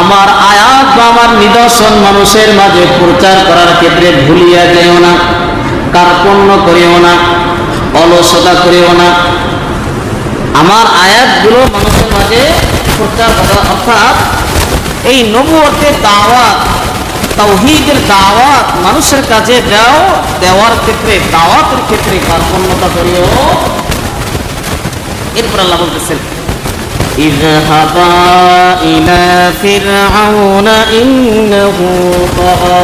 আমার আয়াত বা আমার নিদর্শন মানুষের মাঝে প্রচার করার ক্ষেত্রে ভুলিয়া যেও না, কার্পণ্য করিও না, অলসতা করিও না। আমার আয়াতগুলো মানুষের মাঝে প্রচার করা, অর্থাৎ এই নবুয়তের দাওয়াত তৌহিদের দাওয়াত মানুষের কাছে যাও দেওয়ার ক্ষেত্রে, দাওয়াতের ক্ষেত্রে কার্পণ্যতা করিও। এরপর আল্লাহ বলতেছেন إلى فرعون إنه طغى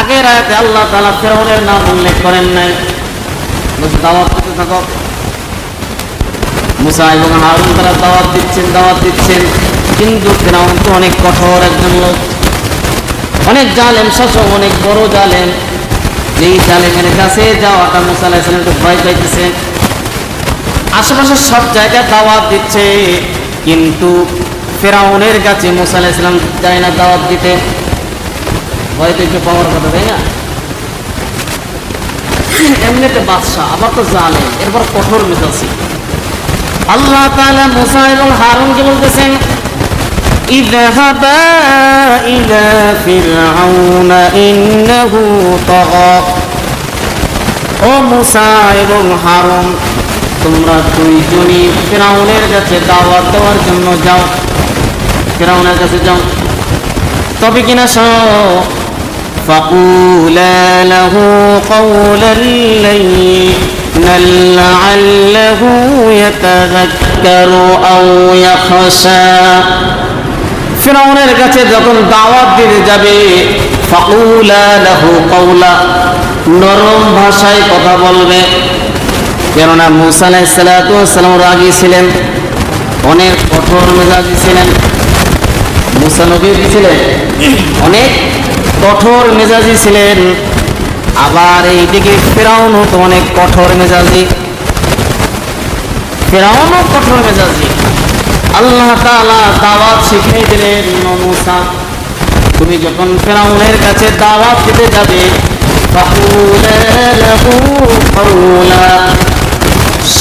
আগের আয়াতে আল্লাহ তাআলা ফেরাউনের নাম উল্লেখ করেন নাই বলছে দাওয়াত করতে থাকো মুসা এবং হারুন তারা দাওয়াত দিচ্ছেন দাওয়াত দিচ্ছেন কিন্তু ফেরাউন তো অনেক কঠোর একজন লোক অনেক জালেম শাসক অনেক বড় জালেম যেই জালেমের কাছে যাওয়াটা মুসা আলাইহিস একটু ভয় পাইতেছে আশেপাশে সব জায়গায় দাওয়াত দিচ্ছে কিন্তু ফেরাউনের কাছে মুসা আলাইহিস সালাম যায় না দাওয়াত দিতে হয়তো একটু পাওয়ার কথা তাই না এমনিতে বাদশাহ আবার তো জালেম এরপর কঠোর মেজাজি আল্লাহ তাআলা মুসা এবং হারুনকে বলতেছেন اذهبا إلى فرعون إنه طغى ও মুসা এবং হারুন তোমরা দুইজনই ফেরাউনের কাছে দাওয়াত দেওয়ার জন্য যাও ফেরাউনের কাছে যাও তবে কিনা শোনো فقولا له قولا لينا لعله يتذكر أو يخشى ফেরাউনের কাছে যখন দাওয়াত দিতে যাবে ফাকুলা লাহু কওলা নরম ভাষায় কথা বলবে কেননা মুসা আলাইসালাম রাগী ছিলেন, অনেক কঠোর মেজাজি ছিলেন। মুসা নবী ছিলেন? অনেক কঠোর মেজাজি ছিলেন। আবার এইদিকে ফেরাউনও হতো অনেক কঠোর মেজাজি। ফেরাউনও কঠোর মেজাজি। আল্লাহ তাআলা দাওয়াত শিখিয়ে দিলেন মুসা, তুমি যখন ফেরাউনের কাছে দাওয়াত দিতে যাবে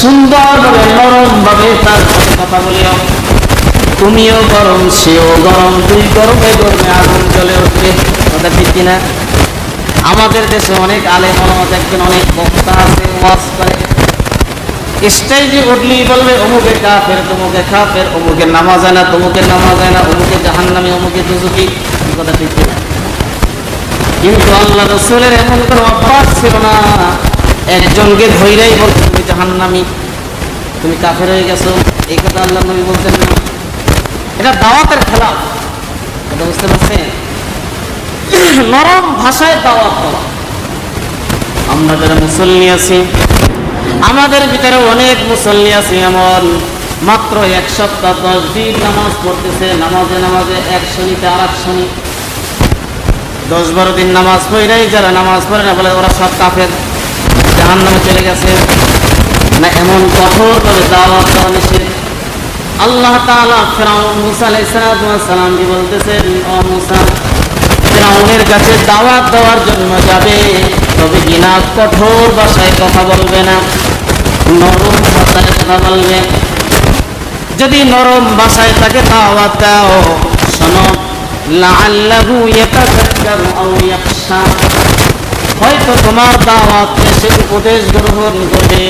সুন্দরভাবে, নরমভাবে তার সাথে কথা বলিও। তুমিও গরম, সেও গরম দুই গরমে গরমে আগুন জ্বলে উঠবে, কথা ঠিক কিনা? আমাদের দেশে অনেক আলেম আলামত একজন অনেক বক্তা আছে, ওয়াজ করে। স্টেজে উঠলেই বলবে, অমুকে কা ফের কাফের তমুকে কাফের, অমুকে নামাজ না তমুকে নামাজ না অমুকে জাহান নামে অমুকে দুজুকি কথা ঠিক কিনা? কিন্তু আল্লাহ রসুলের এমন কোনো অভ্যাস ছিল না। একজনকে ধৈরাই বলছে তুমি জাহান্নামি, তুমি কাফের হয়ে গেছো। এই কথা আল্লাহ নবী বলছেন না। এটা দাওয়াতের খেলা। এটা বুঝতে পারছেন? নরম ভাষায় দাওয়াত করা আমরা যারা মুসল্লি আছি, আমাদের ভিতরে অনেক মুসল্লি আছে এমন, মাত্র এক সপ্তাহ দশ দিন নামাজ পড়তেছে, নামাজে নামাজে এক শনিতে আর এক শনি। দশ বারো দিন নামাজ পড়েই যারা নামাজ পড়ে না বলে ওরা সব কাফের। জাহান নামে চলে গেছে। না এমন কঠোর করে দাওয়াত দেওয়া নিষেধ। আল্লাহ তাআলা ফেরাউন, মুসা আলাইহিস সালামকে বলতেছেন? ও মুসা, ফেরাউনের কাছে দাওয়াত দেওয়ার জন্য যাবে। তবে কিনা কঠোর ভাষায় কথা বলবে না। নরম ভাষায় কথা বলবে। যদি নরম ভাষায় তাকে দাওয়াত দাও, শোনো, লাআল্লাহু ইয়াতাযাক্কারু আও ইয়াখশা। হয়তো তোমার দাওয়াত সে উপদেশ গ্রহণ করবে,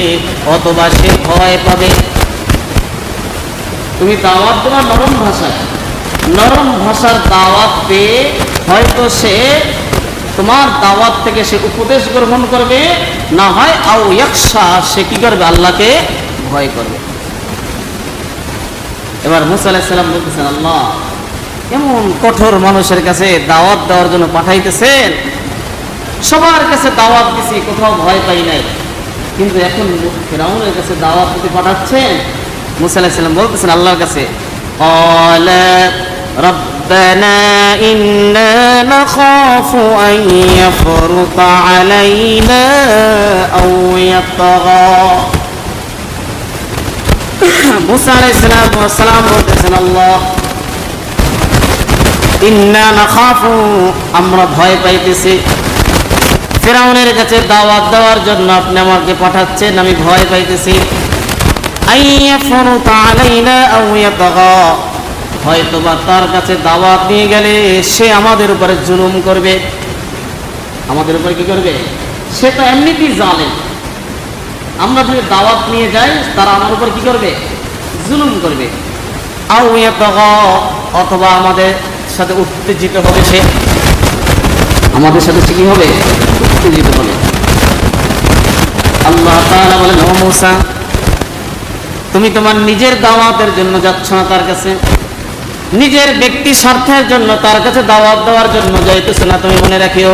অথবা সে ভয় পাবে। তুমি দাওয়াত দেওয়া নরম ভাষায়। নরম ভাষার দাওয়াত পেয়ে হয়তো সে তোমার দাওয়াত থেকে সে উপদেশ গ্রহণ করবে, না হয় আও ইয়াকশা, সে কি করবে? আল্লাহকে ভয় করবে। এবার মুসা আলাইসাল্লাম বলতেছেন, আল্লাহ, এমন কঠোর মানুষের কাছে দাওয়াত দেওয়ার জন্য পাঠাইতেছেন সবার কাছে দাওয়াত দিছি কোথাও ভয় পাই নাই কিন্তু এখন ফেরাউনের কাছে দাওয়াত দিতে পাঠাচ্ছেন মুসা আলাইসাল্লাম বলতেছেন আল্লাহর কাছে قال ربنا إنا نخاف أن يفرط علينا أو يطغى মুসা আলাইসালাম বলতেছেন আল্লাহ ইন্না নাখাফু আমরা ভয় পাইতেছি ফেরাউনের কাছে দাওয়াত দেওয়ার জন্য আপনি আমাকে পাঠাচ্ছেন, আমি ভয় পাইতেছি। ইয়াতগা। হয়তোবা তার কাছে দাওয়াত নিয়ে গেলে সে আমাদের উপরে জুলুম করবে। আমাদের উপরে কি করবে? সে তো এমনিতেই জানে আমরা যদি দাওয়াত নিয়ে যাই, তারা আমার উপর কি করবে? জুলুম করবে। অথবা আমাদের সাথে উত্তেজিত হবে সে। আমাদের সাথে সে কি হবে? উত্তেজিত হবে আল্লাহ বলেন, ও মূসা, তুমি তোমার নিজের দাওয়াতের জন্য যাচ্ছ না তার কাছে? নিজের ব্যক্তি স্বার্থের জন্য তার কাছে দাওয়াত দেওয়ার জন্য যাইতেছ না, তুমি মনে রাখিও।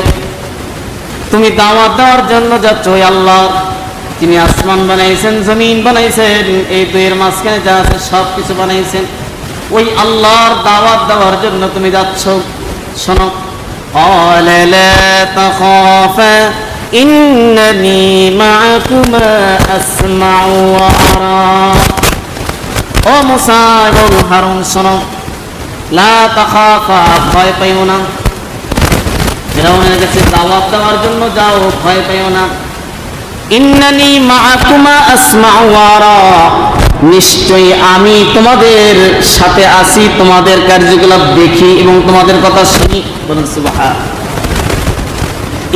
তুমি দাওয়াত দেওয়ার জন্য যাচ্ছ ওই আল্লাহ তিনি আসমান বানাইছেন, জমিন বানাইছেন, এই দুইয়ের মাঝখানে যা আছে সব কিছু বানাইছেন। ওই আল্লাহর দাওয়াত দেওয়ার জন্য তুমি যাচ্ছ। শোনো قال لا تخافا إنني معكما أسمع وأرى ও মুসা এবং হারুন শোনো লা তাখাফা ভয় পাইও না ফেরাউনের কাছে দাওয়াত দেওয়ার জন্য যাও ভয় পাইও না ইন্নানি মাআকুমা আসমাউ ওয়া আরা নিশ্চয়ই আমি তোমাদের সাথে আছি, তোমাদের কার্যকলাপ দেখি এবং তোমাদের কথা শুনি। বলুন, সুবহান।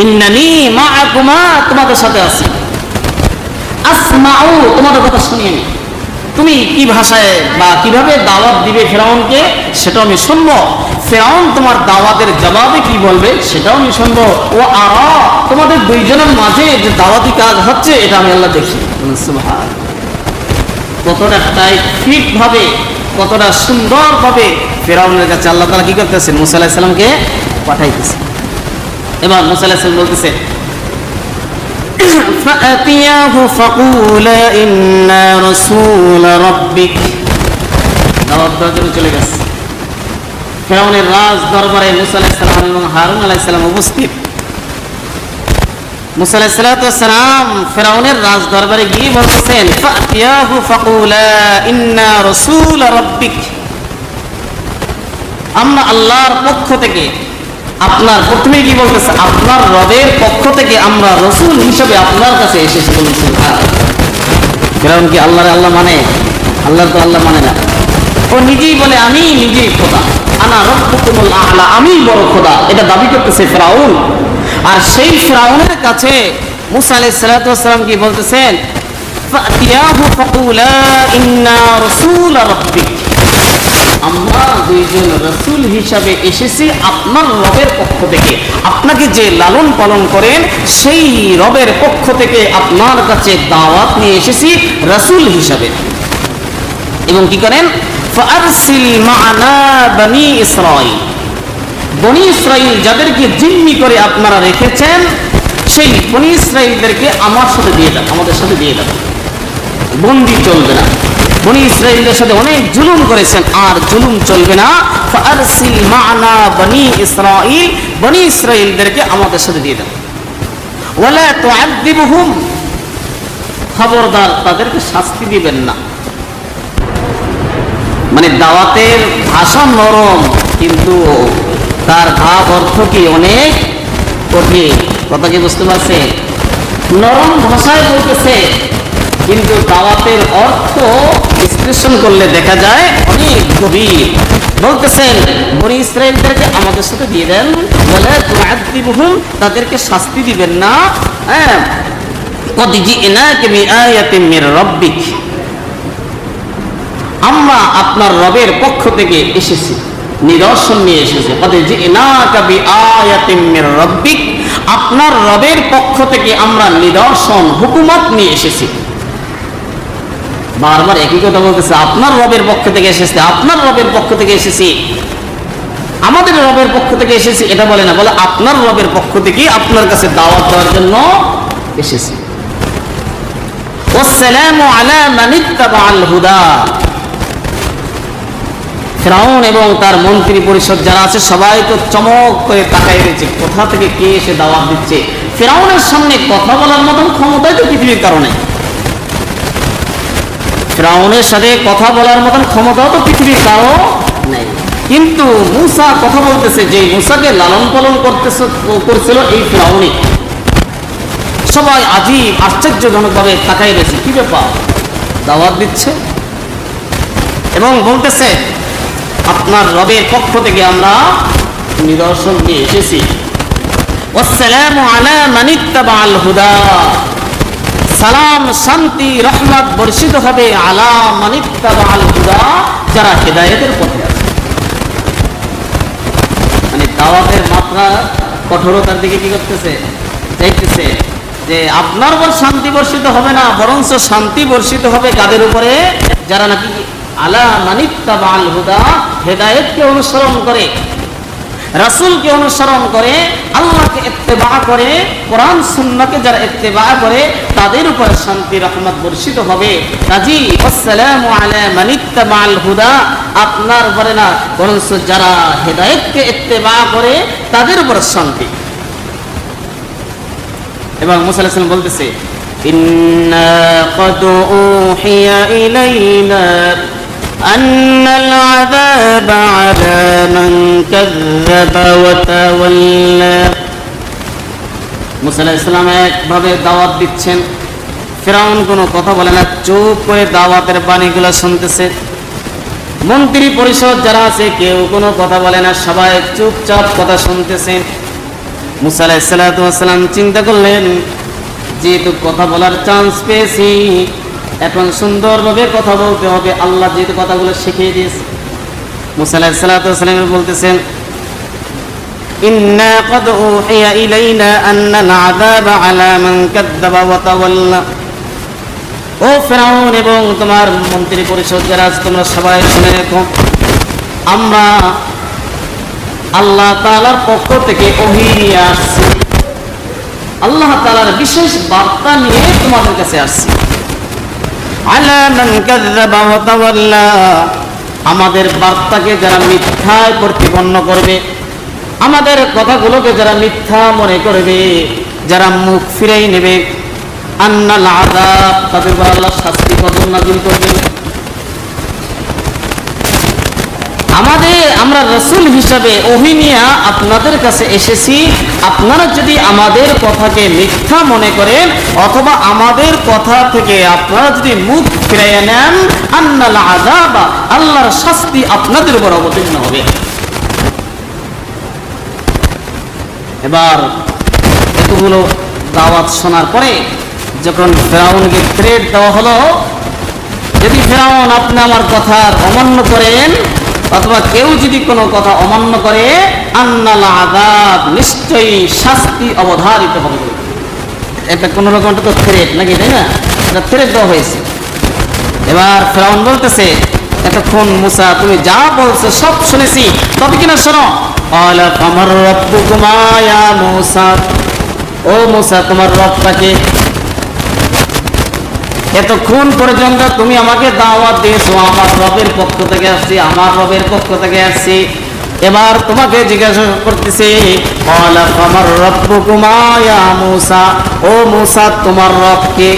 ইন্নানি মাআকুমা, তোমাদের সাথে আছি। আসমাউ, তোমাদের কথা শুনি আমি। তুমি কি ভাষায় বা কীভাবে দাওয়াত দিবে ফেরাউনকে, সেটাও আমি শুনব। ফেরাউন তোমার দাওয়াতের জবাবে কি বলবে, সেটাও আমি শুনব। ও আর, তোমাদের দুইজনের মাঝে যে দাওয়াতি কাজ হচ্ছে, এটা আমি আল্লাহ দেখি। সুবহান। কতটা টাইট ফিট ভাবে কতটা সুন্দর ভাবে ফেরাউনের কাছে আল্লাহ তালা কি করতেছেন মুসা আলাহিসাল্লামকে পাঠাইতেছে এবার মুসা আলাহিসাল্লাম বলতেছে فأتياه فقولا إنا رسول ربك দাওয়াত দেওয়ার জন্য চলে গেছে ফেরাউনের রাজ দরবারে মুসা আলাইসালাম এবং হারুন আলাইসালাম উপস্থিত মুসা আলাইসালাম ফেরাউনের রাজ দরবারে গিয়ে বলতেছেন আমরা আল্লাহর পক্ষ থেকে, আপনার প্রথমে কি বলতেছে, আপনার রবের পক্ষ থেকে আমরা রসুল হিসেবে আপনার কাছে এসেছি। বলছেন ফেরাউন কি আল্লাহরে আল্লাহ মানে? আল্লাহ তো আল্লাহ মানে না। ও নিজেই বলে, আমি নিজেই খোদা। আনা রব্বুকুমুল আমি বড় খোদা। এটা দাবি করতেছে ফেরাউন। আর সেই ফেরাউনের কাছে মুসা আলাইহিস সালাতু কি বলতেছেন? আমরা দুইজন রসুল হিসাবে এসেছি আপনার রবের পক্ষ থেকে। আপনাকে যে লালন পালন করেন, সেই রবের পক্ষ থেকে আপনার কাছে দাওয়াত নিয়ে এসেছি রসুল হিসাবে। এবং কি করেন? ফারসিল মা'না বনি ইসরাইল বনি ইসরাইল যাদেরকে জিম্মি করে আপনারা রেখেছেন, সেই বনি ইসরাইলদেরকে আমার সাথে দিয়ে দেন আমাদের সাথে দিয়ে দেন বন্দি চলবে না। বনি ইসরায়েলদের সাথে অনেক জুলুম করেছেন, আর জুলুম চলবে না। ফারসিল মা'না বনি ইসরাইল, বনি ইসরায়েলদেরকে আমাদের সাথে দিয়ে দেন ওয়ালা তুআযিবুহুম, খবরদার তাদেরকে শাস্তি দিবেন না। মানে দাওয়াতের ভাষা নরম, কিন্তু তার ভাব অর্থ কি? অনেক কঠিন। কথা কি বুঝতে পারছে নরম ভাষায় বলতেছে, কিন্তু দাওয়াতের অর্থ বিশ্লেষণ করলে দেখা যায় অনেক গভীর। বলতেছেন, বনি ইসরায়েলদেরকে আমাদের সাথে দিয়ে দেন। বলে তাদেরকে শাস্তি দিবেন না। হ্যাঁ। আমরা আপনার রবের পক্ষ থেকে এসেছি। নিদর্শন নিয়ে এসেছে। বলে যে এনাকাবি আয়াতিমের রব্বিক। আপনার রবের পক্ষ থেকে আমরা নিদর্শন, হুকুমত নিয়ে এসেছি। বারবার একই কথা বলতেছে, আপনার রবের পক্ষ থেকে এসেছে, আপনার রবের পক্ষ থেকে এসেছি। আমাদের রবের পক্ষ থেকে এসেছি, এটা বলে না, বলে আপনার রবের পক্ষ থেকে আপনার কাছে দাওয়াত দেওয়ার জন্য এসেছি। ওসালাম আলা মানিত্তাবা আল হুদা। ফেরাউন এবং তার মন্ত্রী পরিষদ যারা আছে সবাই তো চমক করে তাকাই রয়েছে। কোথা থেকে কে এসে দাওয়াত দিচ্ছে? ফেরাউনের সামনে কথা বলার মতন ক্ষমতাই তো পৃথিবীর কারণে। ফেরাউনের সাথে কথা বলার মতন ক্ষমতাও তো পৃথিবীর কারও নেই। কিন্তু মুসা কথা বলতেছে যে মুসাকে লালন পালন করতেছে, করছিল এই ফেরাউনি সবাই আজীব আশ্চর্যজনকভাবে তাকাই রয়েছে। কি ব্যাপার? দাওয়াত দিচ্ছে? এবং বলতেছে আপনার রবের পক্ষ থেকে আমরা নিদর্শন নিয়ে এসেছি। ওয়াসসালামু আলা হুদা। সালাম, শান্তি, রহমত বর্ষিত হবে আলা হুদা, যারা পথে আছে। মানে দাওয়াতের মাত্রা কঠোরতার দিকে কি করতেছে? যাইতেছে যে আপনার উপর শান্তি বর্ষিত হবে না, বরঞ্চ শান্তি বর্ষিত হবে কাদের উপরে? যারা নাকি আলা মানিত্তাবা হুদা হেদায়েতকে অনুসরণ করে, রাসুলকে অনুসরণ করে, আল্লাহকে এত্তেবা করে, কোরআন সুন্নাকে যারা ইত্তেবা করে, তাদের উপর শান্তি, রহমত বর্ষিত হবে। কাজী, আসসালামু হুদা। আপনার উপরে না, বরঞ্চ যারা হেদায়েতকে ইত্তেবা করে, তাদের উপর শান্তি। এবং মুসা আলাইহিস বলতেছে, ইন্না কদ উহিয়া ইলাইনা أن العذاب على من كذب وتولى মুসা আলাইহিস সালাম একভাবে দাওয়াত দিচ্ছেন ফেরাউন কোনো কথা বলে না চুপ করে দাওয়াতের বাণীগুলো শুনতেছে মন্ত্রী পরিষদ যারা আছে কেউ কোনো কথা বলে না সবাই চুপচাপ কথা শুনতেছে মুসা আলাইসালাম চিন্তা করলেন যেহেতু কথা বলার চান্স পেয়েছি এখন সুন্দরভাবে কথা বলতে হবে আল্লাহ যেহেতু কথাগুলো শিখিয়ে দিয়েছে মুসা আলাইসালাম বলতেছেন إنا قد أوحي إلينا أن العذاب على من كذب وتولى ও ফেরাউন এবং তোমার মন্ত্রী পরিষদ যারা আছে তোমরা সবাই শুনে রেখো আমরা আল্লাহ তালার পক্ষ থেকে ওহি নিয়ে আসছি আল্লাহ তালার বিশেষ বার্তা নিয়ে তোমাদের কাছে আসছি আমাদের বার্তাকে যারা মিথ্যায় প্রতিপন্ন করবে, আমাদের কথাগুলোকে যারা মিথ্যা মনে করবে, যারা মুখ ফিরেই নেবে আন্না আদাব তাদের আল্লাহ শাস্তি কদম নাজিল করবেন। আমাদের, আমরা রসুল হিসাবে অহিনিয়া আপনাদের কাছে এসেছি। আপনারা যদি আমাদের কথাকে মিথ্যা মনে করেন, অথবা আমাদের কথা থেকে আপনারা যদি মুখ ফিরাইয়া নেন, আন্নাল আযাবা, আল্লাহর শাস্তি আপনাদের উপর অবতীর্ণ হবে। এবার এতগুলো দাওয়াত শোনার পরে যখন ফেরাউনকে থ্রেড দেওয়া হলো, যদি ফেরাউন আপনি আমার কথার অমান্য করেন অথবা কেউ যদি কোনো কথা অমান্য করে, আন্নাল নিশ্চয়ই শাস্তি অবধারিত হবে। এটা কোনো রকম একটা তো থ্রেট নাকি, তাই না? এটা থ্রেট দেওয়া হয়েছে। এবার ফেরাউন বলতেছে, এতক্ষণ মুসা, তুমি যা বলছো সব শুনেছি, তবে কিনা শোনো। আমার রব্বু কুমায়া মুসা। ও মুসা, তোমার রবটাকে এতক্ষণ পর্যন্ত তুমি আমাকে দাওয়াত দিয়েছ, আমার রবের পক্ষ থেকে আসছি, আমার রবের পক্ষ থেকে আসছি। এবার তোমাকে জিজ্ঞাসা করতেছি আমার রব কুমায়া মুসা? ও মুসা, তোমার রবকে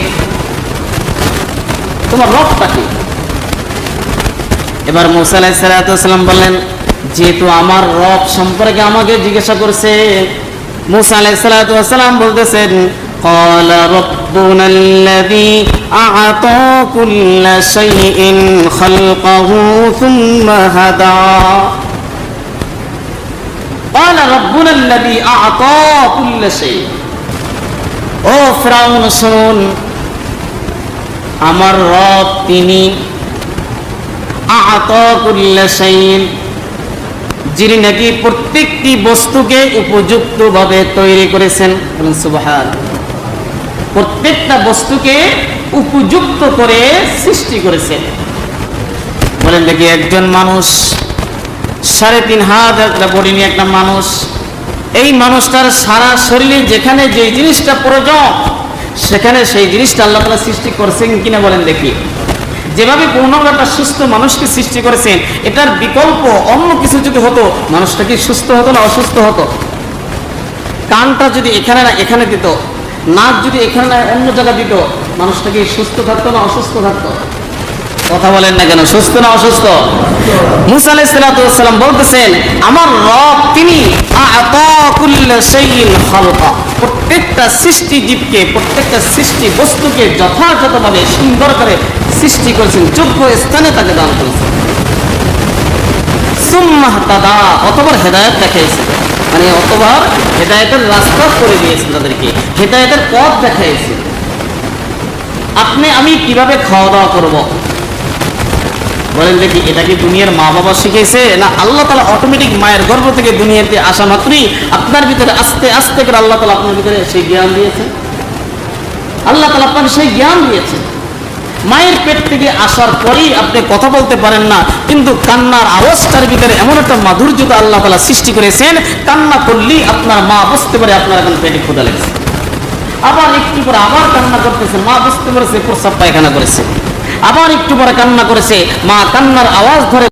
তোমার রবটা কি? এবার মুসা আলাইসালাম বললেন, যেহেতু আমার রব সম্পর্কে আমাকে জিজ্ঞাসা করছে, মুসা আলাইসালাম বলতেছেন قال ربنا الذي أعطى كل شيء خلقه ثم هدى. قال ربنا الذي أعطى كل شيء. ও ফ্রাউন শুন আমার রব তিনি আত কুল্লাশাইন যিনি নাকি প্রত্যেকটি বস্তুকে উপযুক্তভাবে তৈরি করেছেন। সুবহান প্রত্যেকটা বস্তুকে উপযুক্ত করে সৃষ্টি করেছেন বলেন দেখি একজন মানুষ সাড়ে তিন হাত একটা বডি নিয়ে একটা মানুষ, এই মানুষটার সারা শরীরে যেখানে যে জিনিসটা প্রয়োজন, সেখানে সেই জিনিসটা আল্লাহ তালা সৃষ্টি করছেন কিনা বলেন দেখি। যেভাবে পূর্ণাঙ্গ একটা সুস্থ মানুষকে সৃষ্টি করেছেন, এটার বিকল্প অন্য কিছু যদি হতো, মানুষটা কি সুস্থ হতো না অসুস্থ হতো? কানটা যদি এখানে না এখানে দিত নাক যদি এখানে অন্য জায়গা দিত মানুষটা কি সুস্থ থাকতো না অসুস্থ থাকতো? কথা বলেন না কেন, সুস্থ না অসুস্থ? মুসা আলাইসালাম বলতেছেন, আমার রব তিনি প্রত্যেকটা সৃষ্টি জীবকে, প্রত্যেকটা সৃষ্টি বস্তুকে যথাযথভাবে সুন্দর করে সৃষ্টি করেছেন, যোগ্য স্থানে তাকে দান করেছেন। সুম্মাহ তাদা অতবার হেদায়ত দেখাইছে। মানে অতবার হেদায়তের রাস্তা করে দিয়েছে তাদেরকে। হেদায়তের পথ দেখাইছে। আপনি, আমি কীভাবে খাওয়া দাওয়া করব? বলেন দেখি, এটা কি দুনিয়ার মা বাবা শিখেছে না আল্লাহ তালা অটোমেটিক মায়ের গর্ভ থেকে দুনিয়াতে আসা মাত্রই আপনার ভিতরে আস্তে আস্তে করে আল্লাহ তালা আপনার ভিতরে সেই জ্ঞান দিয়েছেন? আল্লাহ তালা আপনাকে সেই জ্ঞান দিয়েছেন। মায়ের পেট থেকে আসার পরেই আপনি কথা বলতে পারেন না, কিন্তু কান্নার আওয়াজটার ভিতরে এমন একটা মাধুর্যতা আল্লাহ তালা সৃষ্টি করেছেন, কান্না করলেই আপনার মা বুঝতে পারে আপনার এখন পেটে ক্ষুদা লেগেছে। আবার একটু পরে আবার কান্না করতেছে, মা বুঝতে পেরেছে প্রস্রাব পায়খানা করেছে। আবার একটু পরে কান্না করেছে, মা কান্নার আওয়াজ ধরে